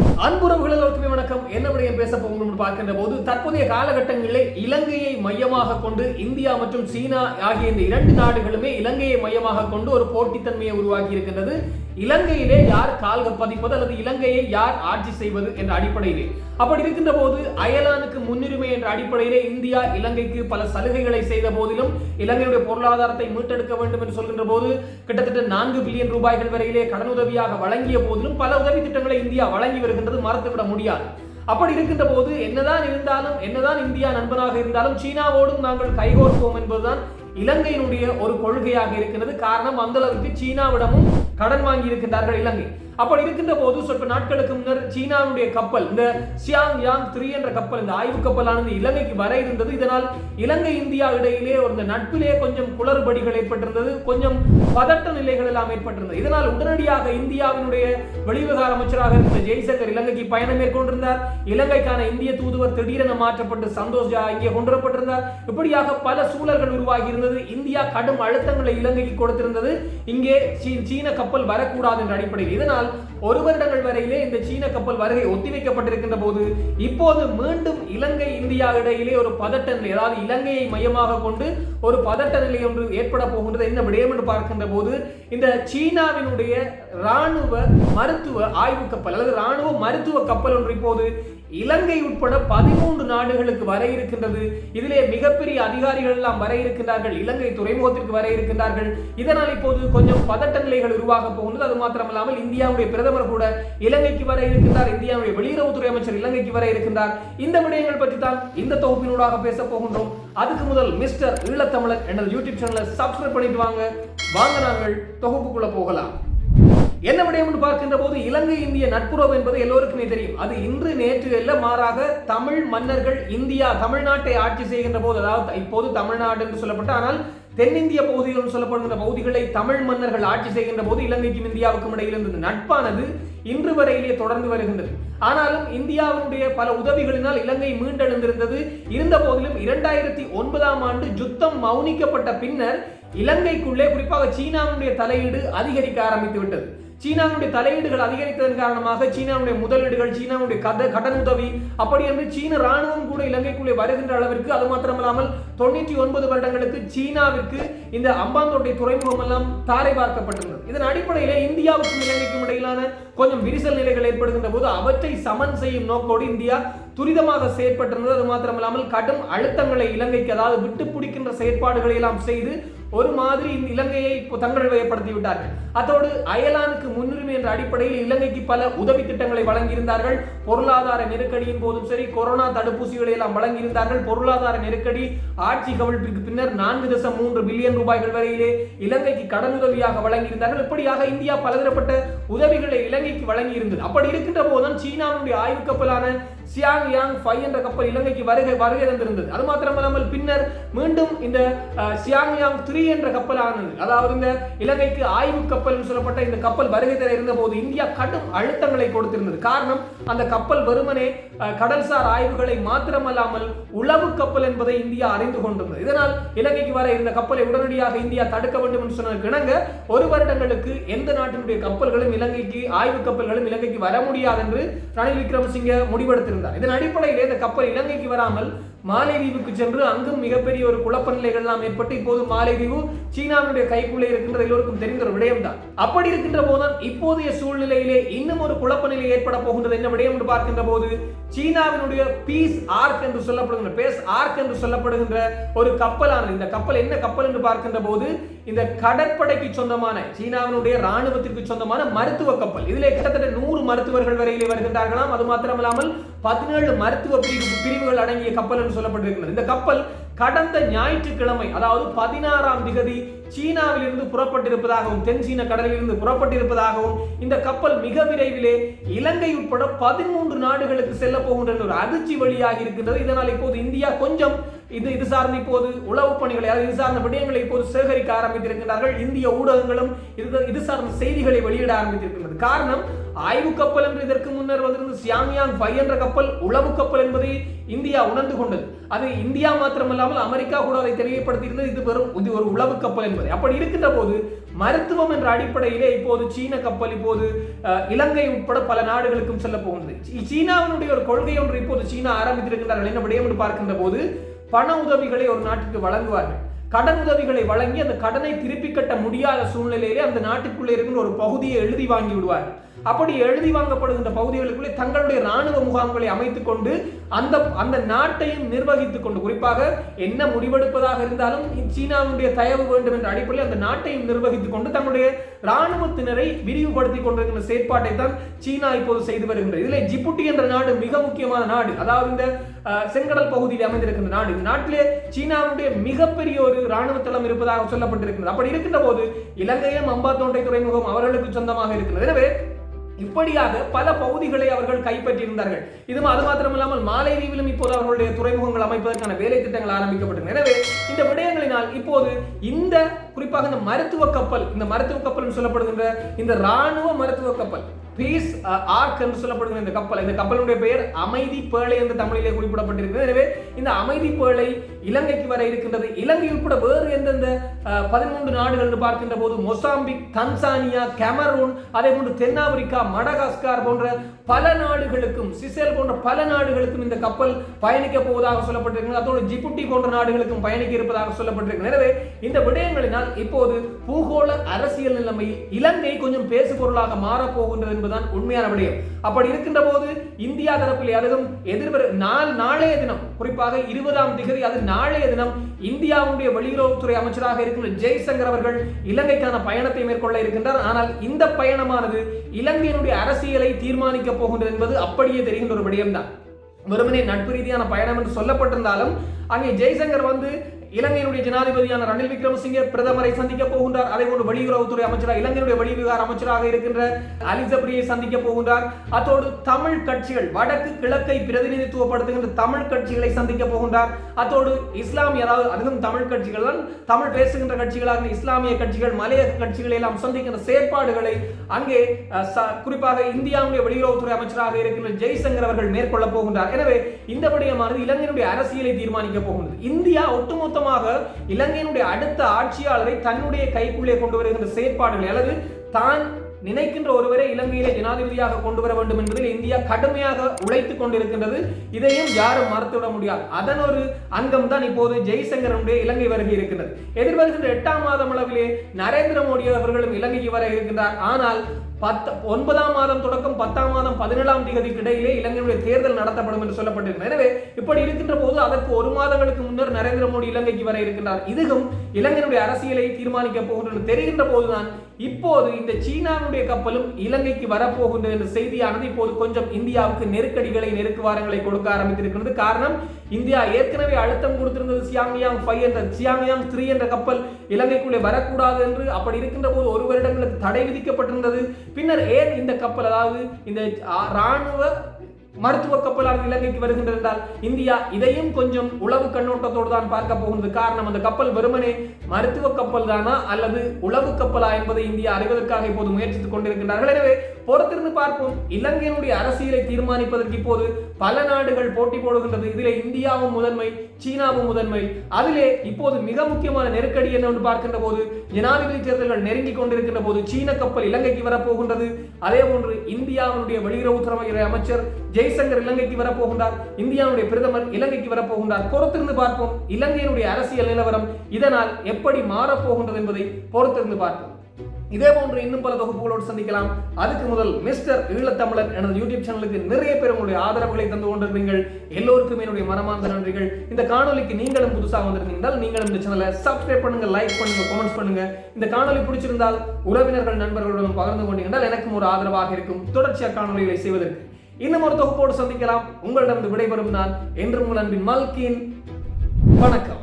அன்புறவுகள் எல்லோருக்குமே வணக்கம். என்ன விடயம் பேச போகணும்னு பார்க்கின்ற போது தற்போதைய காலகட்டங்களிலே இலங்கையை மையமாக கொண்டு இந்தியா மற்றும் சீனா ஆகிய இந்த இரண்டு நாடுகளுமே இலங்கையை மையமாக கொண்டு ஒரு போட்டித்தன்மையை உருவாக்கி இருக்கின்றது. இலங்கையிலே யார் கால்க பதிப்பது அல்லது இலங்கையை யார் ஆட்சி செய்வது என்ற அடிப்படையிலே. அப்படி இருக்கின்ற போது அயலானுக்கு முன்னுரிமை என்ற அடிப்படையிலே இந்தியா இலங்கைக்கு பல சலுகைகளை செய்த போதிலும் இலங்கையுடைய பொருளாதாரத்தை மீட்டெடுக்க வேண்டும் என்று சொல்கின்ற போது கிட்டத்தட்ட நான்கு பில்லியன் ரூபாய்கள் வரையிலே கடனுதவியாக வழங்கிய போதிலும் பல உதவி திட்டங்களை இந்தியா வழங்கி இருக்கின்றது மறந்துவிட முடியாது. அப்படி இருக்கின்ற போது என்னதான் இருந்தாலும் என்னதான் இந்தியா நண்பனாக இருந்தாலும் சீனாவோடும் நாங்கள் கைகோர்ப்போம் என்பதுதான் இலங்கையினுடைய ஒரு கொள்கையாக இருக்கிறது. காரணம் அந்த அளவுக்கு சீனாவிடமும் கடன் வாங்கி இருக்கின்றார்கள் இலங்கை. அப்படி இருக்கின்ற போது சொற்ப நாட்களுக்கு முன்னர் சீனாவுடைய கப்பல் இந்த சியாங் யாங் த்ரீ என்ற கப்பல் இந்த ஆய்வு கப்பலானது இலங்கைக்கு வர இருந்தது. இதனால் இலங்கை இந்தியா இடையிலே ஒரு நட்பிலே கொஞ்சம் குளறுபடிகள் ஏற்பட்டிருந்தது. கொஞ்சம் பதட்ட நிலைகள் எல்லாம் ஏற்பட்டிருந்தது. இதனால் உடனடியாக இந்தியாவினுடைய வெளிவிவகார அமைச்சராக இருந்த ஜெய்சங்கர் இலங்கைக்கு பயணம் மேற்கொண்டிருந்தார். இலங்கைக்கான இந்திய தூதுவர் திடீரென மாற்றப்பட்டு சந்தோஷ் ஜா இங்கே கொண்டுவரப்பட்டிருந்தார் இப்படியாக பல சூழல்கள் உருவாகி இருந்தது. இந்தியா கடும் அழுத்தங்களை இலங்கைக்கு கொடுத்திருந்தது. இங்கே சீ- சீன கப்பல் வரக்கூடாது என்ற அடிப்படையில். இதனால் Tchau. ஒரு வருடங்கள் வரையிலே இந்த சீன கப்பல் வருகை ஒத்திவைக்கப்பட்டிருக்கின்ற போது இப்போது மீண்டும் இலங்கை இந்தியா இடையிலே ஒரு பதட்ட நிலை அதாவது இலங்கையை மையமாக கொண்டு ஒரு பதட்ட நிலை ஒன்று ஏற்பட போகின்றது. என்ன விடயம் என்று பார்க்கின்ற போது இந்த சீனாவினுடைய இராணுவ மருத்துவ ஆய்வு கப்பல் அல்லது ராணுவ மருத்துவ கப்பல் ஒன்று இப்போது இலங்கை உட்பட பதிமூன்று நாடுகளுக்கு வர இருக்கின்றது. இதிலே மிகப்பெரிய அதிகாரிகள் எல்லாம் வர இருக்கின்றார்கள். இலங்கை துறைமுகத்திற்கு வர இருக்கின்றார்கள். இதனால் இப்போது கொஞ்சம் பதட்ட நிலைகள் உருவாக போகின்றது. அது மாத்திரமல்லாமல் இந்தியாவுடைய பிரதமர் கூட இலங்கைக்கு வர இருக்கின்றார். இந்தியாவுடைய வெளியுறவுத்துறை அமைச்சர் இலங்கைக்கு வர இருக்கின்றார். இந்த விடயங்கள் பற்றி தான் இந்த தொகுப்பினூடாக பேச போகின்றோம். அதுக்கு முதல் மிஸ்டர் ஈழத்தமிழர் எனது யூடியூப் சேனலை சப்ஸ்கிரைப் பண்ணிட்டு வாங்க. வாங்க நாங்கள் தொகுப்புக்குள்ள போகலாம். என்ன விடயம் என்று பார்க்கின்ற போது இலங்கை இந்திய நட்புறவு என்பது எல்லோருக்குமே தெரியும். அது இன்று நேற்று எல்ல மாறாக தமிழ் மன்னர்கள் இந்தியா தமிழ்நாட்டை ஆட்சி செய்கின்ற போது அதாவது இப்போது தமிழ்நாடு என்று சொல்லப்பட்ட ஆனால் தென்னிந்திய பகுதிகள் என்று சொல்லப்படுகின்ற பகுதிகளை தமிழ் மன்னர்கள் ஆட்சி செய்கின்ற போது இலங்கைக்கும் இந்தியாவுக்கும் இடையில் இருந்த நட்பானது இன்று வரையிலே தொடர்ந்து வருகின்றது. ஆனாலும் இந்தியாவினுடைய பல உதவிகளினால் இலங்கை மீண்டெழுந்திருந்தது. இருந்த போதிலும் இரண்டாயிரத்தி ஒன்பதாம் ஆண்டு யுத்தம் மௌனிக்கப்பட்ட பின்னர் இலங்கைக்குள்ளே குறிப்பாக சீனாவினுடைய தலையீடு அதிகரிக்க ஆரம்பித்து விட்டது. சீனாவுடைய தலையீடுகள் அதிகரித்ததன் காரணமாக சீனாவுடைய முதலீடுகள் சீனாவுடைய கத கடன் உதவி அப்படி என்று சீன ராணுவம் கூட இலங்கைக்குள்ளே வருகின்ற அளவிற்கு அது மாத்திரமல்லாமல் தொண்ணூற்றி ஒன்பது வருடங்களுக்கு சீனாவிற்கு இந்த அம்பாந்தோட்டை துறைமுகம் எல்லாம் தாரை பார்க்கப்பட்டுள்ளது. இதன் அடிப்படையிலே இந்தியாவுக்கும் இலங்கைக்கும் இடையிலான கொஞ்சம் விரிசல் நிலைகள் ஏற்படுகின்ற போது அவற்றை சமன் செய்யும் நோக்கோடு இந்தியா துரிதமாக செயற்பட்டிருந்தது. அது மாத்திரமல்லாமல் கடும் அழுத்தங்களை இலங்கைக்கு அதாவது விட்டு பிடிக்கின்ற செயற்பாடுகளை எல்லாம் செய்து ஒரு மாதிரி இந்த இலங்கையை இப்போ தங்கள் வயப்படுத்தி விட்டார்கள் அதோடு அயலானுக்கு முன்னுரிமை என்ற அடிப்படையில் இலங்கைக்கு பல உதவி திட்டங்களை வழங்கியிருந்தார்கள். பொருளாதார நெருக்கடியின் போதும் சரி கொரோனா தடுப்பூசிகளை எல்லாம் வழங்கியிருந்தார்கள். பொருளாதார நெருக்கடி ஆட்சி கவிழ்ப்பிற்கு பின்னர் நான்கு தசம் மூன்று பில்லியன் ரூபாய்கள் வரையிலே இலங்கைக்கு கடனுதவியாக வழங்கியிருந்தார்கள். இப்படியாக இந்தியா பலதரப்பட்ட உதவிகளை இலங்கைக்கு வழங்கி இருந்தது அப்படி இருக்கின்ற போதுதான் சீனாவுடைய ஆய்வு கப்பலான சியாங் யாங் ஃபைவ் என்ற கப்பல் இலங்கைக்கு வருகை வருகை தந்திருந்தது. அது மாத்திரமல்லாமல் பின்னர் மீண்டும் இந்த சியாங் யாங் த்ரீ என்ற கப்பலானது அதாவது இந்த இலங்கைக்கு ஆய்வு கப்பல் சொல்லப்பட்ட இந்த கப்பல் வருகை தர இருந்த போது இந்தியா கடும் அழுத்தங்களை கொடுத்திருந்தது. காரணம் அந்த கப்பல் வெறுமனே கடல்சார் ஆய்வுகளை மாத்திரமல்லாமல் உளவு கப்பல் என்பதை இந்தியா அறிந்து கொண்டிருந்தது. இதனால் இலங்கைக்கு வர இருந்த கப்பலை உடனடியாக இந்தியா தடுக்க வேண்டும் என்று சொன்னதற்கு இணங்க ஒரு வருடங்களுக்கு எந்த நாட்டினுடைய கப்பல்களும் இலங்கைக்கு ஆய்வு கப்பல்களும் இலங்கைக்கு வர முடியாது என்று ரணில் விக்ரமசிங்க முடிவெடுத்திருந்தார். இதன் அடிப்படையிலே இந்த கப்பல் இலங்கைக்கு வராமல் மாலைதீவுக்கு சென்று அங்கும் மிகப்பெரிய ஒரு குழப்ப நிலைகள்லாம் ஏற்பட்டு இப்போது மாலைதீவு சீனாவினுடைய கைக்குள்ளே இருக்கின்ற எல்லோருக்கும் தெரிந்த ஒரு விடயம்தான். அப்படி இருக்கின்ற போதுதான் இப்போதைய சூழ்நிலையிலே இன்னும் ஒரு குழப்ப நிலை ஏற்பட போகின்றது. என்ன விடயம் என்று பார்க்கின்ற போது சீனாவினுடைய பீஸ் ஆர்க் என்று சொல்லப்படுகின்ற பேஸ் ஆர்க் என்று சொல்லப்படுகின்ற ஒரு கப்பலானது. இந்த கப்பல் என்ன கப்பல் என்று பார்க்கின்ற போது இந்த கடற்படைக்கு சொந்தமான சீனாவினுடைய ராணுவத்திற்கு சொந்தமான மறு மருத்துவ கப்பல். இதிலே கிட்டத்தட்ட நூறு மருத்துவர்கள் வரையிலே வருகின்றார்களாம். அது மாத்திரமல்லாமல் பதினேழு மருத்துவ பிரிவு பிரிவுகள் அடங்கிய கப்பல் என்று சொல்லப்பட்டிருக்கிறது இந்த கப்பல் கடந்த ஞாயிற்றுக்கிழமை அதாவது பதினாறாம் திகதி சீனாவில் இருந்து புறப்பட்டிருப்பதாகவும் தென் சீன கடலில் இருந்து புறப்பட்டிருப்பதாகவும் இந்த கப்பல் மிக விரைவிலே இலங்கை உட்பட பதிமூன்று நாடுகளுக்கு செல்ல போகின்ற ஒரு அதிர்ச்சி வழியாகி இருக்கின்றது. இதனால் இப்போது இந்தியா கொஞ்சம் இது இது சார்ந்த இப்போது உளவு பணிகளை அதாவது இது சார்ந்த விடயங்களை இப்போது சேகரிக்க ஆரம்பித்திருக்கிறார்கள் இந்திய ஊடகங்களும் இது இது சார்ந்த செய்திகளை வெளியிட ஆரம்பித்திருக்கிறது காரணம் ஆய்வு கப்பல் என்று இதற்கு முன்னர் வந்திருந்த சியாமியாங் ஃபைவ் என்ற கப்பல் உளவு கப்பல் என்பதை இந்தியா உணர்ந்து கொண்டது. அது இந்தியா மாத்திரமல்லாமல் அமெரிக்கா கூட அதை தெரியப்படுத்தியிருந்தது இது வெறும் இது ஒரு உளவு கப்பல் என்பதை. அப்படி இருக்கின்ற போது மருத்துவம் என்ற அடிப்படையிலே இப்போது சீன கப்பல் இப்போது இலங்கை உட்பட பல நாடுகளுக்கும் செல்ல போகின்றது. சீனாவினுடைய ஒரு கொள்கை ஒன்று இப்போது சீனா ஆரம்பித்திருக்கின்றார்கள். என்ன விடயம் என்று பார்க்கின்ற போது பண உதவிகளை ஒரு நாட்டுக்கு வழங்குவார்கள். கடன் உதவிகளை வழங்கி அந்த கடனை திருப்பி கட்ட முடியாத சூழ்நிலையிலே அந்த நாட்டுக்குள்ளே இருக்கிற ஒரு பகுதியை எழுதி வாங்கி விடுவார்கள். அப்படி எழுதி வாங்கப்படுகின்ற பகுதிகளுக்குள்ளே தங்களுடைய ராணுவ முகாம்களை அமைத்துக் கொண்டு அந்த அந்த நாட்டையும் நிர்வகித்துக் கொண்டு குறிப்பாக என்ன முடிவெடுப்பதாக இருந்தாலும் சீனாவுடைய தயவு வேண்டும் என்ற அடிப்படையில் அந்த நாட்டையும் நிர்வகித்துக் கொண்டு தங்களுடைய ராணுவத்தினரை விரிவுபடுத்திக் கொண்டிருக்கின்ற செயற்பாட்டை தான் சீனா இப்போது செய்து வருகின்றது. இதில் ஜிபுட்டி என்ற நாடு மிக முக்கியமான நாடு. அதாவது இந்த செங்கடல் பகுதியில் அமைந்திருக்கின்ற நாடு. இந்த நாட்டிலே சீனாவுடைய மிகப்பெரிய ஒரு ராணுவ தளம் இருப்பதாக சொல்லப்பட்டிருக்கிறது அப்படி இருக்கின்ற போது இலங்கையும் அம்பாத்தோட்டை துறைமுகம் அவர்களுக்கு சொந்தமாக இருக்கிறது எனவே இப்படியாக பல பகுதிகளை அவர்கள் கைப்பற்றியிருந்தார்கள். இது அது மாத்திரமில்லாமல் மாலைதீவிலும் இப்போது அவர்களுடைய துறைமுகங்கள் அமைப்பதற்கான வேலை திட்டங்கள் ஆரம்பிக்கப்பட்டன. எனவே இந்த விடயங்களினால் இப்போது இந்த குறிப்பாக இந்த மருத்துவ கப்பல் இந்த மருத்துவ கப்பல் சொல்லப்படுகின்ற இந்த ராணுவ மருத்துவ கப்பல் பீஸ் ஆர்க் uh, என்று சொல்லப்படுகிற இந்த கப்பல். இந்த கப்பலுடைய பெயர் அமைதி பேழை என்று தமிழிலே குறிப்பிடப்பட்டிருக்கிறது. எனவே இந்த அமைதி பேழை இலங்கைக்கு வர இருக்கின்றது. இலங்கை உட்பட வேறு எந்தெந்த uh, பதிமூன்று நாடுகள் என்று பார்க்கின்ற போது மொசாம்பிக் தன்சானியா கேமரூன் அதே போன்று தென்னாப்பிரிக்கா மடகாஸ்கார் போன்ற பல நாடுகளுக்கும் சிசேல் போன்ற பல நாடுகளுக்கும் இந்த கப்பல் பயணிக்க போவதாக சொல்லப்பட்டிருக்கிறது. அதோடு ஜிபுட்டி போன்ற நாடுகளுக்கும் பயணிக்க இருப்பதாக சொல்லப்பட்டிருக்கிறது. எனவே இந்த விடயங்களினால் இப்போது பூகோள அரசியல் நிலைமையில் இலங்கை கொஞ்சம் பேசு பொருளாக மாறப் போகின்றது என்பதுதான் உண்மையான விடயம். அப்படி இருக்கின்ற போது இந்தியா தரப்பில் அதுவும் எதிர்வர நாள் நாளைய தினம் குறிப்பாக இருபதாம் திகதி அது நாளைய தினம் இந்தியாவுடைய வெளியுறவுத்துறை அமைச்சராக இருக்கின்ற ஜெய்சங்கர் அவர்கள் இலங்கைக்கான பயணத்தை மேற்கொள்ள இருக்கின்றார். ஆனால் இந்த பயணமானது இலங்கையினுடைய அரசியலை தீர்மானிக்க போகின்றது என்பது அப்படியே தெரிகின்ற ஒரு விடயம்தான். வெறுமனே நட்பு ரீதியான பயணம் என்று சொல்லப்பட்டிருந்தாலும் அங்கே ஜெய்சங்கர் வந்து இலங்கையினுடைய ஜனாதிபதியான ரணில் விக்ரமசிங்கே பிரதமரை சந்திக்க போகின்றார். அதே போன்று வெளியுறவுத்துறை அமைச்சராக இலங்கையுடைய வெளிவிவகார அமைச்சராக இருக்கின்ற அலிசப்ரியை சந்திக்க போகின்றார். அத்தோடு தமிழ் கட்சிகள் வடக்கு கிழக்கை பிரதிநிதித்துவப்படுத்துகின்ற தமிழ் கட்சிகளை சந்திக்க போகின்றார். அத்தோடு இஸ்லாமிய அதாவது அதுவும் தமிழ் கட்சிகள் தான் தமிழ் பேசுகின்ற கட்சிகளாக இஸ்லாமிய கட்சிகள் மலையக கட்சிகளை எல்லாம் சந்திக்கின்ற செயற்பாடுகளை அங்கே குறிப்பாக இந்தியாவுடைய வெளியுறவுத்துறை அமைச்சராக இருக்கின்ற ஜெய்சங்கர் அவர்கள் மேற்கொள்ள போகின்றார். எனவே இந்த விடயமானது இலங்கையினுடைய அரசியலை தீர்மானிக்க போகின்றது. இந்தியா ஒட்டுமொத்த மொத்தமாக இலங்கையினுடைய அடுத்த ஆட்சியாளரை தன்னுடைய கைக்குள்ளே கொண்டு வருகின்ற செயற்பாடுகள் அல்லது தான் நினைக்கின்ற ஒருவரை இலங்கையிலே ஜனாதிபதியாக கொண்டு வர வேண்டும் என்பதில் இந்தியா கடுமையாக உழைத்துக் கொண்டிருக்கின்றது. இதையும் யாரும் மறுத்துவிட முடியாது. அதன் ஒரு அங்கம் தான் இப்போது ஜெய்சங்கரனுடைய இலங்கை வருகை இருக்கின்றது. எதிர்வருகின்ற எட்டாம் மாதம் அளவிலே நரேந்திர மோடி அவர்களும் இலங்கைக்கு வர இருக்கின்றார். ஆனால் பத்து ஒன்பதாம் மாதம் தொடக்கம் பத்தாம் மாதம் பதினேழாம் தேதிக்கு இடையிலே இலங்கையுடைய தேர்தல் நடத்தப்படும் என்று சொல்லப்பட்டிருக்கிறது. எனவே இப்படி இருக்கின்ற போது அதற்கு ஒரு மாதங்களுக்கு முன்னர் நரேந்திர மோடி இலங்கைக்கு வர இருக்கின்றார். இதுவும் இலங்கையினுடைய அரசியலை தீர்மானிக்க போகின்றது தெரிகின்ற போதுதான் இப்போது இந்த சீனாவுடைய கப்பலும் இலங்கைக்கு வரப்போகின்றது என்ற செய்தியானது இப்போது கொஞ்சம் இந்தியாவுக்கு நெருக்கடிகளை நெருக்குவாரங்களை கொடுக்க ஆரம்பித்திருக்கிறது. காரணம் இந்தியா ஏற்கனவே அழுத்தம் கொடுத்திருந்தது சியாங்யாங் ஃபைவ் என்ற சியாங்யாங் த்ரீ என்ற கப்பல் இலங்கைக்குள்ளே வரக்கூடாது என்று அப்படி இருக்கின்ற போது ஒரு வருடங்களுக்கு தடை விதிக்கப்பட்டிருந்தது. பின்னர் ஏன் இந்த கப்பல் அதாவது இந்த ராணுவ மருத்துவ கப்பலானது இலங்கைக்கு வருகின்றது என்றால் இந்தியா இதையும் கொஞ்சம் உளவு கண்ணோட்டத்தோடு தான் பார்க்க போகின்றது. காரணம் அந்த கப்பல் வெறுமனே மருத்துவ கப்பல் தானா அல்லது உளவு கப்பலா என்பதை இந்தியா அறிவதற்காக இப்போது முயற்சித்துக் கொண்டிருக்கின்றார்கள். எனவே பொறுத்திருந்து பார்ப்போம். இலங்கையினுடைய அரசியலை தீர்மானிப்பதற்கு இப்போது பல நாடுகள் போட்டி போடுகின்றது. இதிலே இந்தியாவும் முதன்மை சீனாவும் முதன்மை. அதிலே இப்போது மிக முக்கியமான நெருக்கடி என்னவென்று பார்க்கின்ற போது ஜனாதிபதி தேர்தல்கள் நெருங்கிக் கொண்டிருக்கின்ற போது சீன கப்பல் இலங்கைக்கு வரப்போகின்றது. அதே போன்று இந்தியாவினுடைய வெளியுறவுத்துறை அமைச்சர் ஜெய்சங்கர் இலங்கைக்கு வரப்போகின்றார். இந்தியாவுடைய பிரதமர் இலங்கைக்கு வரப்போகின்றார். பொறுத்திருந்து பார்ப்போம். இலங்கையினுடைய அரசியல் நிலவரம் இதனால் எப்படி மாறப்போகின்றது என்பதை பொறுத்திருந்து பார்ப்போம். இதே போன்று இன்னும் பல தொகுப்புகளோடு சந்திக்கலாம். அதுக்கு முதல் மிஸ்டர் ஈழத்தமிழன் எனது யூடியூப் சேனலுக்கு நிறைய பேர் உங்களுடைய ஆதரவுகளை தந்து கொண்டிருந்தீர்கள். எல்லோருக்கும் என்னுடைய மனமார்ந்த நன்றிகள். இந்த காணொலிக்கு நீங்களும் புதுசாக வந்திருந்தீங்கன்றால் நீங்களும் இந்த சேனலை சப்ஸ்கிரைப் பண்ணுங்க லைக் பண்ணுங்க கமெண்ட்ஸ் பண்ணுங்க. இந்த காணொலி பிடிச்சிருந்தால் உறவினர்கள் நண்பர்களுடன் பகிர்ந்து கொண்டீங்கன்றால் எனக்கும் ஒரு ஆதரவாக இருக்கும். தொடர்ச்சியாக காணொலிகளை செய்வதற்கு இன்னும் ஒரு தொகுப்போடு சந்திக்கலாம். உங்களிடம் விடைபெறும் நான் என்றும் உங்கள் அன்பின் மல்கின். வணக்கம்.